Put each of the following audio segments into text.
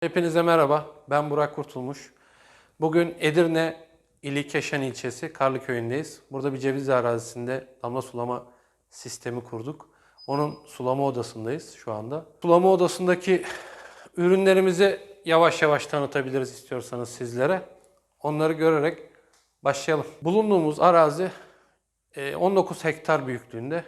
Hepinize merhaba. Ben Burak Kurtulmuş. Bugün Edirne ili Keşan ilçesi Karlıköy'ündeyiz. Burada bir ceviz arazisinde damla sulama sistemi kurduk. Onun sulama odasındayız şu anda. Sulama odasındaki ürünlerimizi yavaş yavaş tanıtabiliriz istiyorsanız sizlere. Onları görerek başlayalım. Bulunduğumuz arazi e, 19 hektar büyüklüğünde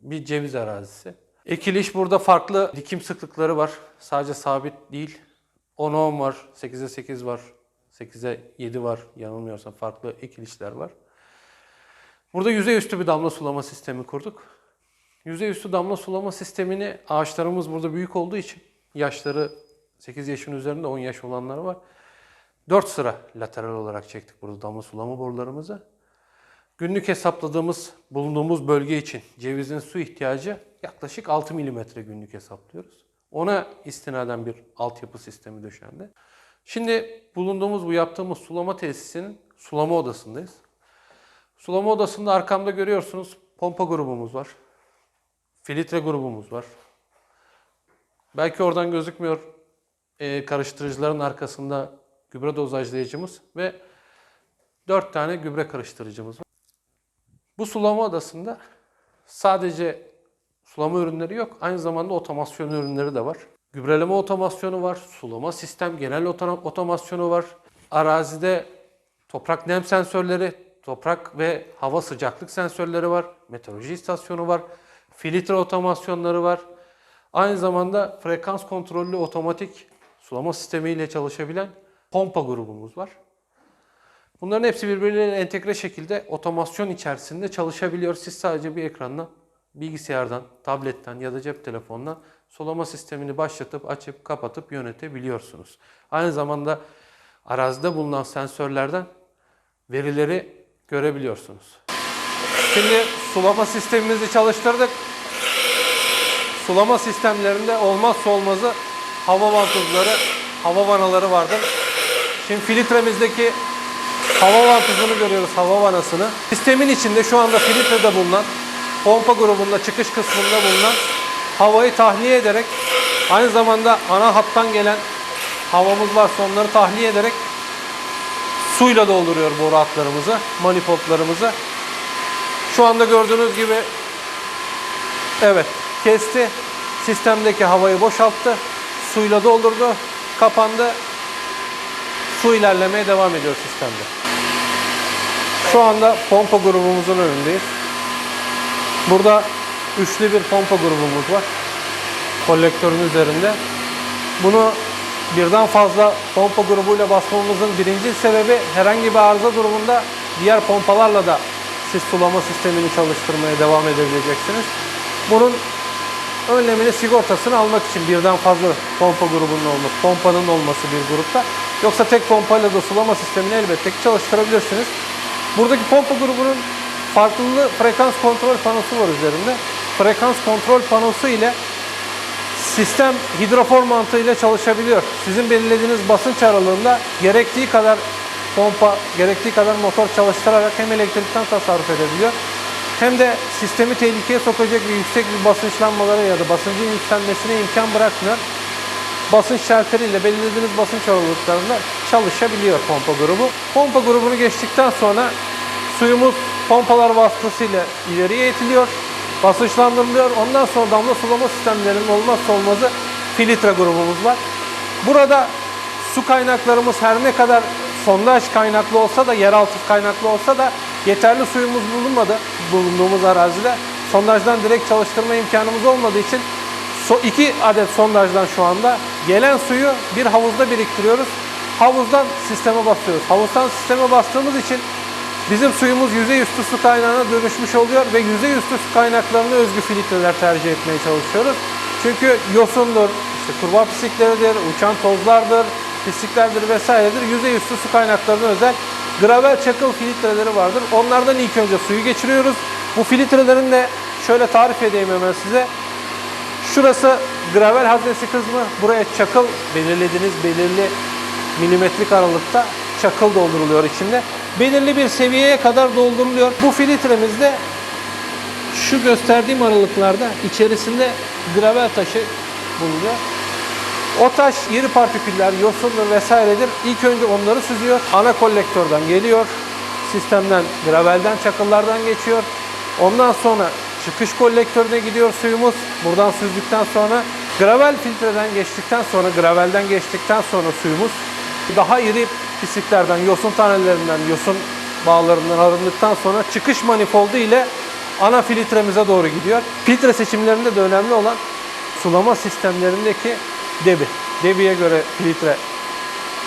bir ceviz arazisi. Ekiliş burada farklı dikim sıklıkları var. Sadece sabit değil. 10'a 10 var, 8'e 8 var, 8'e 7 var yanılmıyorsam farklı ekilişler var. Burada yüzey üstü bir damla sulama sistemi kurduk. Yüzey üstü damla sulama sistemini ağaçlarımız burada büyük olduğu için yaşları 8 yaşın üzerinde 10 yaş olanlar var. 4 sıra lateral olarak çektik burada damla sulama borularımızı. Günlük hesapladığımız, bulunduğumuz bölge için cevizin su ihtiyacı yaklaşık 6 milimetre günlük hesaplıyoruz. Ona istinaden bir altyapı sistemi döşendi. Şimdi bulunduğumuz bu yaptığımız sulama tesisinin sulama odasındayız. Sulama odasında arkamda görüyorsunuz pompa grubumuz var. Filtre grubumuz var. Belki oradan gözükmüyor e, karıştırıcıların arkasında gübre dozajlayıcımız ve 4 tane gübre karıştırıcımız var. Bu sulama odasında sadece sulama ürünleri yok. Aynı zamanda otomasyon ürünleri de var. Gübreleme otomasyonu var. Sulama sistem genel oto- otomasyonu var. Arazide toprak nem sensörleri, toprak ve hava sıcaklık sensörleri var. Meteoroloji istasyonu var. Filtre otomasyonları var. Aynı zamanda frekans kontrollü otomatik sulama sistemiyle çalışabilen pompa grubumuz var. Bunların hepsi birbirleriyle entegre şekilde otomasyon içerisinde çalışabiliyor. Siz sadece bir ekrandan, bilgisayardan, tabletten ya da cep telefonundan sulama sistemini başlatıp, açıp, kapatıp yönetebiliyorsunuz. Aynı zamanda arazide bulunan sensörlerden verileri görebiliyorsunuz. Şimdi sulama sistemimizi çalıştırdık. Sulama sistemlerinde olmazsa olmazı hava vantuzları, hava vanaları vardır. Şimdi filtremizdeki hava vantuzunu görüyoruz, hava vanasını. Sistemin içinde şu anda filtrede bulunan, pompa grubunda çıkış kısmında bulunan havayı tahliye ederek aynı zamanda ana hattan gelen havamız varsa onları tahliye ederek suyla dolduruyor boru hatlarımızı, manifoldlarımızı. Şu anda gördüğünüz gibi evet kesti. Sistemdeki havayı boşalttı. Suyla doldurdu. Kapandı. Su ilerlemeye devam ediyor sistemde. Şu anda pompa grubumuzun önündeyiz. Burada üçlü bir pompa grubumuz var. Kolektörün üzerinde. Bunu birden fazla pompa grubuyla basmamızın birinci sebebi herhangi bir arıza durumunda diğer pompalarla da siz sulama sistemini çalıştırmaya devam edebileceksiniz. Bunun önlemini sigortasını almak için birden fazla pompa grubunun olması, pompanın olması bir grupta. Yoksa tek pompayla da sulama sistemini elbette ki çalıştırabilirsiniz. Buradaki pompa grubunun farklı frekans kontrol panosu var üzerinde. Frekans kontrol panosu ile sistem hidrofor mantığıyla çalışabiliyor. Sizin belirlediğiniz basınç aralığında gerektiği kadar pompa, gerektiği kadar motor çalıştırarak hem elektrikten tasarruf edebiliyor hem de sistemi tehlikeye sokacak bir yüksek bir basınçlanmalara ya da basıncın yükselmesine imkan bırakmıyor. Basınç şalteriyle belirlediğiniz basınç aralıklarında çalışabiliyor pompa grubu. Pompa grubunu geçtikten sonra suyumuz pompalar vasıtasıyla ileriye itiliyor, basınçlandırılıyor. Ondan sonra damla sulama sistemlerinin olmazsa olmazı filtre grubumuz var. Burada su kaynaklarımız her ne kadar sondaj kaynaklı olsa da, yeraltı kaynaklı olsa da yeterli suyumuz bulunmadı bulunduğumuz arazide. Sondajdan direkt çalıştırma imkanımız olmadığı için so iki adet sondajdan şu anda gelen suyu bir havuzda biriktiriyoruz. Havuzdan sisteme basıyoruz. Havuzdan sisteme bastığımız için bizim suyumuz yüzey üstü su kaynağına dönüşmüş oluyor ve yüzey üstü su kaynaklarına özgü filtreler tercih etmeye çalışıyoruz. Çünkü yosundur, işte kurbağa pislikleridir, uçan tozlardır, pisliklerdir vesairedir. Yüzey üstü su kaynaklarına özel gravel çakıl filtreleri vardır. Onlardan ilk önce suyu geçiriyoruz. Bu filtrelerin de şöyle tarif edeyim hemen size. Şurası gravel haznesi kısmı. Buraya çakıl belirlediğiniz belirli milimetrik aralıkta çakıl dolduruluyor içinde. Belirli bir seviyeye kadar dolduruluyor. Bu filtremizde şu gösterdiğim aralıklarda içerisinde gravel taşı bulunuyor. O taş iri partiküller, yosundur vesairedir. İlk önce onları süzüyor. Ana kolektörden geliyor. Sistemden, gravelden, çakıllardan geçiyor. Ondan sonra çıkış kolektörüne gidiyor suyumuz. Buradan süzdükten sonra gravel filtreden geçtikten sonra, gravelden geçtikten sonra suyumuz daha iri pisliklerden, yosun tanelerinden, yosun bağlarından arındıktan sonra çıkış manifoldu ile ana filtremize doğru gidiyor. Filtre seçimlerinde de önemli olan sulama sistemlerindeki debi. Debiye göre filtre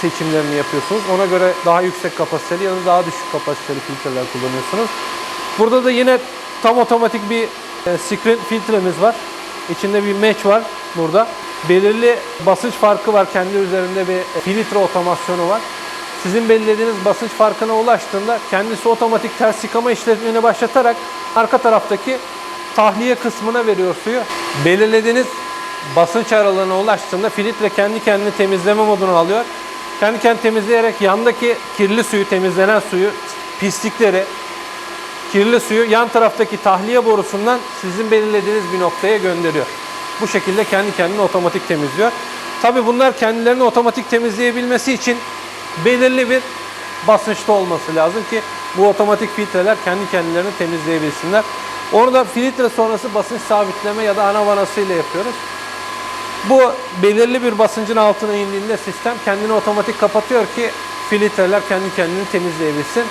seçimlerini yapıyorsunuz. Ona göre daha yüksek kapasiteli ya da daha düşük kapasiteli filtreler kullanıyorsunuz. Burada da yine tam otomatik bir e, screen filtremiz var. İçinde bir match var burada. Belirli basınç farkı var. Kendi üzerinde bir e, filtre otomasyonu var. Sizin belirlediğiniz basınç farkına ulaştığında kendisi otomatik ters yıkama işlemini başlatarak arka taraftaki tahliye kısmına veriyor suyu. Belirlediğiniz basınç aralığına ulaştığında filtre kendi kendini temizleme modunu alıyor. Kendi kendini temizleyerek yandaki kirli suyu, temizlenen suyu, pislikleri, kirli suyu yan taraftaki tahliye borusundan sizin belirlediğiniz bir noktaya gönderiyor. Bu şekilde kendi kendini otomatik temizliyor. Tabi bunlar kendilerini otomatik temizleyebilmesi için belirli bir basınçta olması lazım ki bu otomatik filtreler kendi kendilerini temizleyebilsinler. Onu da filtre sonrası basınç sabitleme ya da ana vanası ile yapıyoruz. Bu belirli bir basıncın altına indiğinde sistem kendini otomatik kapatıyor ki filtreler kendi kendini temizleyebilsin.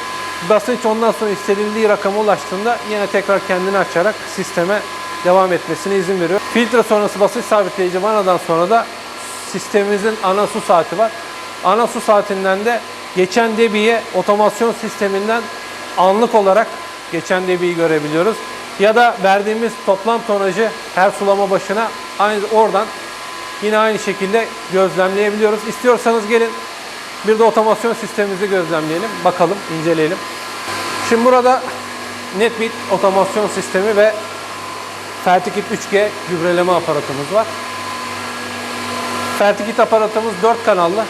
Basınç ondan sonra istediği rakama ulaştığında yine tekrar kendini açarak sisteme devam etmesine izin veriyor. Filtre sonrası basınç sabitleyici vanadan sonra da sistemimizin ana su saati var. Ana su saatinden de geçen debiye otomasyon sisteminden anlık olarak geçen debiyi görebiliyoruz. Ya da verdiğimiz toplam tonajı her sulama başına aynı oradan yine aynı şekilde gözlemleyebiliyoruz. İstiyorsanız gelin bir de otomasyon sistemimizi gözlemleyelim. Bakalım, inceleyelim. Şimdi burada NetBeat otomasyon sistemi ve Fertikit 3G gübreleme aparatımız var. Fertikit aparatımız 4 kanallı.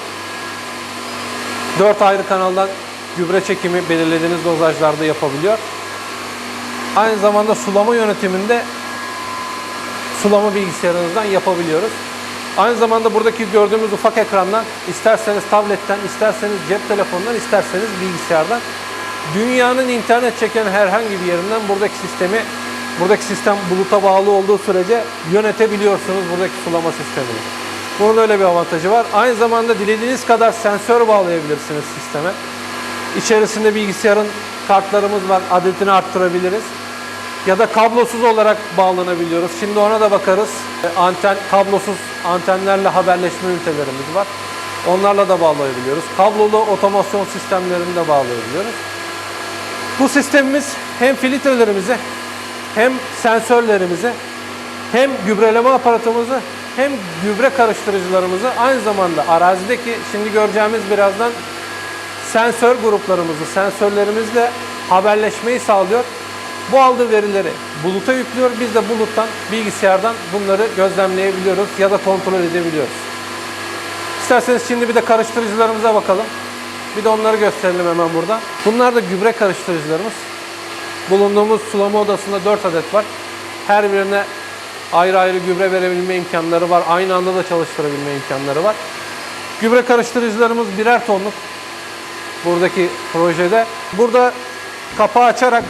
4 ayrı kanaldan gübre çekimi belirlediğiniz dozajlarda yapabiliyor. Aynı zamanda sulama yönetiminde sulama bilgisayarınızdan yapabiliyoruz. Aynı zamanda buradaki gördüğümüz ufak ekrandan isterseniz tabletten, isterseniz cep telefonundan, isterseniz bilgisayardan dünyanın internet çeken herhangi bir yerinden buradaki sistemi buradaki sistem buluta bağlı olduğu sürece yönetebiliyorsunuz buradaki sulama sistemini. Bunun öyle bir avantajı var. Aynı zamanda dilediğiniz kadar sensör bağlayabilirsiniz sisteme. İçerisinde bilgisayarın kartlarımız var. Adetini arttırabiliriz. Ya da kablosuz olarak bağlanabiliyoruz. Şimdi ona da bakarız. E, Anten, kablosuz antenlerle haberleşme ünitelerimiz var. Onlarla da bağlayabiliyoruz. Kablolu otomasyon sistemlerini de bağlayabiliyoruz. Bu sistemimiz hem filtrelerimizi hem sensörlerimizi hem gübreleme aparatımızı hem gübre karıştırıcılarımızı aynı zamanda arazideki şimdi göreceğimiz birazdan sensör gruplarımızı, sensörlerimizle haberleşmeyi sağlıyor. Bu aldığı verileri buluta yüklüyor. Biz de buluttan, bilgisayardan bunları gözlemleyebiliyoruz ya da kontrol edebiliyoruz. İsterseniz şimdi bir de karıştırıcılarımıza bakalım. Bir de onları gösterelim hemen burada. Bunlar da gübre karıştırıcılarımız. Bulunduğumuz sulama odasında 4 adet var. Her birine ayrı ayrı gübre verebilme imkanları var. Aynı anda da çalıştırabilme imkanları var. Gübre karıştırıcılarımız birer tonluk buradaki projede. Burada kapağı açarak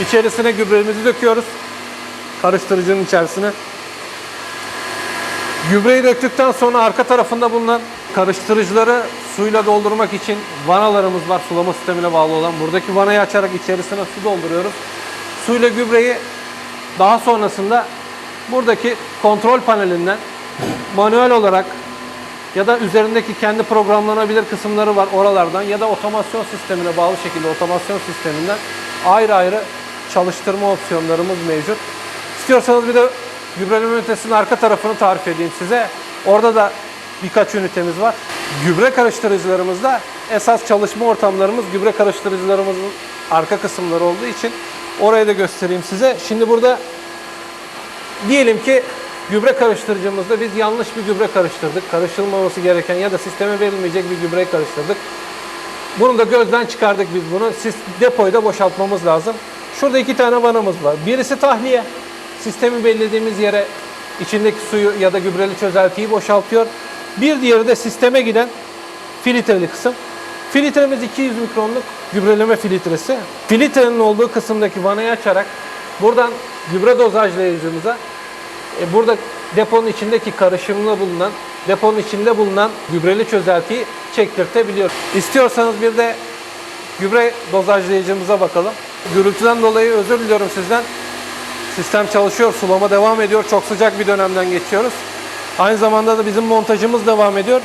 içerisine gübremizi döküyoruz. Karıştırıcının içerisine. Gübreyi döktükten sonra arka tarafında bulunan karıştırıcıları suyla doldurmak için vanalarımız var sulama sistemine bağlı olan. Buradaki vanayı açarak içerisine su dolduruyoruz. Suyla gübreyi daha sonrasında buradaki kontrol panelinden manuel olarak ya da üzerindeki kendi programlanabilir kısımları var oralardan ya da otomasyon sistemine bağlı şekilde otomasyon sisteminden ayrı ayrı çalıştırma opsiyonlarımız mevcut. İstiyorsanız bir de gübreleme ünitesinin arka tarafını tarif edeyim size. Orada da birkaç ünitemiz var. Gübre karıştırıcılarımızda esas çalışma ortamlarımız gübre karıştırıcılarımızın arka kısımları olduğu için orayı da göstereyim size. Şimdi burada diyelim ki gübre karıştırıcımızda biz yanlış bir gübre karıştırdık. Karıştırılmaması gereken ya da sisteme verilmeyecek bir gübre karıştırdık. Bunu da gözden çıkardık biz bunu. Siz depoyu da boşaltmamız lazım. Şurada iki tane vanamız var. Birisi tahliye. Sistemi belirlediğimiz yere içindeki suyu ya da gübreli çözeltiyi boşaltıyor. Bir diğeri de sisteme giden filtreli kısım. Filtremiz 200 mikronluk gübreleme filtresi. Filtrenin olduğu kısımdaki vanayı açarak buradan gübre dozajlayıcımıza e, burada deponun içindeki karışımda bulunan, deponun içinde bulunan gübreli çözeltiyi çektirtebiliyor. İstiyorsanız bir de gübre dozajlayıcımıza bakalım. Gürültüden dolayı özür diliyorum sizden. Sistem çalışıyor, sulama devam ediyor. Çok sıcak bir dönemden geçiyoruz. Aynı zamanda da bizim montajımız devam ediyor.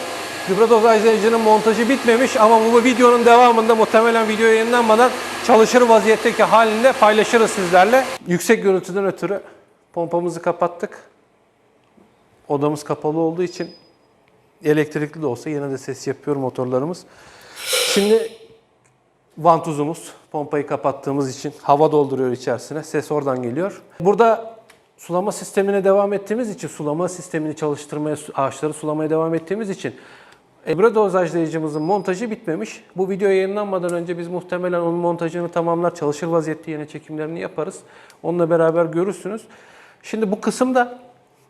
Gübre dozajlayıcının montajı bitmemiş ama bu videonun devamında muhtemelen video yayınlanmadan çalışır vaziyetteki halinde paylaşırız sizlerle. Yüksek gürültüden ötürü pompamızı kapattık. Odamız kapalı olduğu için elektrikli de olsa yine de ses yapıyor motorlarımız. Şimdi vantuzumuz pompayı kapattığımız için hava dolduruyor içerisine. Ses oradan geliyor. Burada sulama sistemine devam ettiğimiz için, sulama sistemini çalıştırmaya, ağaçları sulamaya devam ettiğimiz için Ebra dozajlayıcımızın montajı bitmemiş. Bu video yayınlanmadan önce biz muhtemelen onun montajını tamamlar, çalışır vaziyette yine çekimlerini yaparız. Onunla beraber görürsünüz. Şimdi bu kısımda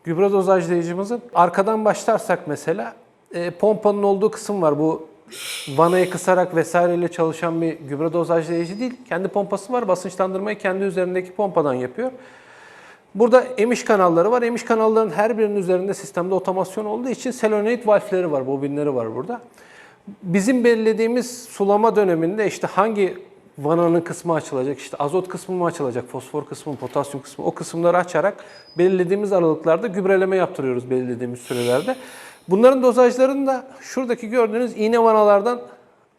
gübre dozajlayıcımızın arkadan başlarsak mesela e, pompanın olduğu kısım var. Bu vanayı kısarak vesaireyle çalışan bir gübre dozajlayıcı değil. Kendi pompası var. Basınçlandırmayı kendi üzerindeki pompadan yapıyor. Burada emiş kanalları var. Emiş kanalların her birinin üzerinde sistemde otomasyon olduğu için solenoid valfleri var, bobinleri var burada. Bizim belirlediğimiz sulama döneminde işte hangi vananın kısmı açılacak, işte azot kısmı mı açılacak, fosfor kısmı, potasyum kısmı o kısımları açarak belirlediğimiz aralıklarda gübreleme yaptırıyoruz belirlediğimiz sürelerde. Bunların dozajlarını da şuradaki gördüğünüz iğne vanalardan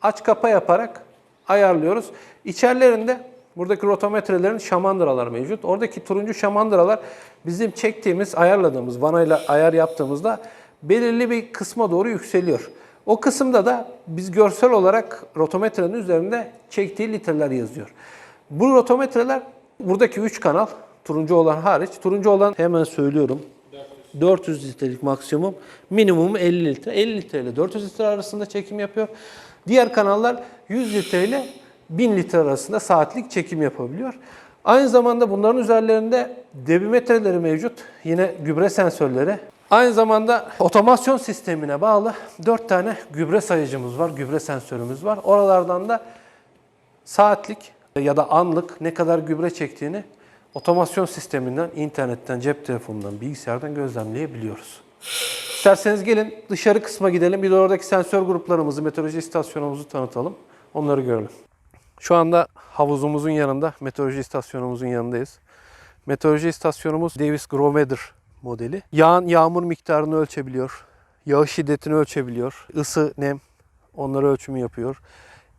aç kapa yaparak ayarlıyoruz. İçerilerinde buradaki rotometrelerin şamandıralar mevcut. Oradaki turuncu şamandıralar bizim çektiğimiz, ayarladığımız, vanayla ayar yaptığımızda belirli bir kısma doğru yükseliyor. O kısımda da biz görsel olarak rotometrenin üzerinde çektiği litreler yazıyor. Bu rotometreler buradaki 3 kanal, turuncu olan hariç, turuncu olan hemen söylüyorum. 400 litrelik maksimum, minimum 50 litre. 50 litre ile 400 litre arasında çekim yapıyor. Diğer kanallar 100 litre ile 1000 litre arasında saatlik çekim yapabiliyor. Aynı zamanda bunların üzerlerinde debimetreleri mevcut. Yine gübre sensörleri. Aynı zamanda otomasyon sistemine bağlı 4 tane gübre sayıcımız var, gübre sensörümüz var. Oralardan da saatlik ya da anlık ne kadar gübre çektiğini otomasyon sisteminden, internetten, cep telefonundan, bilgisayardan gözlemleyebiliyoruz. İsterseniz gelin dışarı kısma gidelim. Bir de oradaki sensör gruplarımızı, meteoroloji istasyonumuzu tanıtalım. Onları görelim. Şu anda havuzumuzun yanında, meteoroloji istasyonumuzun yanındayız. Meteoroloji istasyonumuz Davis Groweather modeli. Yağın yağmur miktarını ölçebiliyor. Yağış şiddetini ölçebiliyor. Isı, nem onları ölçümü yapıyor.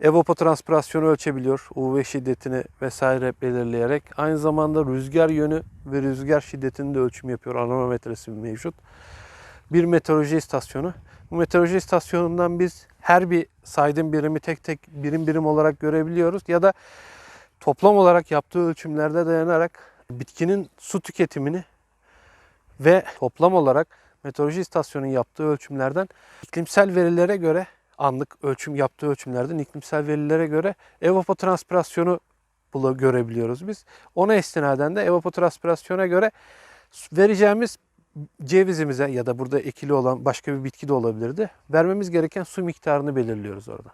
Evapotranspirasyonu ölçebiliyor. UV şiddetini vesaire belirleyerek. Aynı zamanda rüzgar yönü ve rüzgar şiddetini de ölçüm yapıyor. Anemometresi mevcut. Bir meteoroloji istasyonu. Bu meteoroloji istasyonundan biz her bir saydığım birimi tek tek birim birim olarak görebiliyoruz. Ya da toplam olarak yaptığı ölçümlerde dayanarak bitkinin su tüketimini ve toplam olarak meteoroloji istasyonunun yaptığı ölçümlerden iklimsel verilere göre anlık ölçüm yaptığı ölçümlerden iklimsel verilere göre evapotranspirasyonu görebiliyoruz biz. Ona istinaden de evapotranspirasyona göre vereceğimiz cevizimize ya da burada ekili olan başka bir bitki de olabilirdi. Vermemiz gereken su miktarını belirliyoruz orada.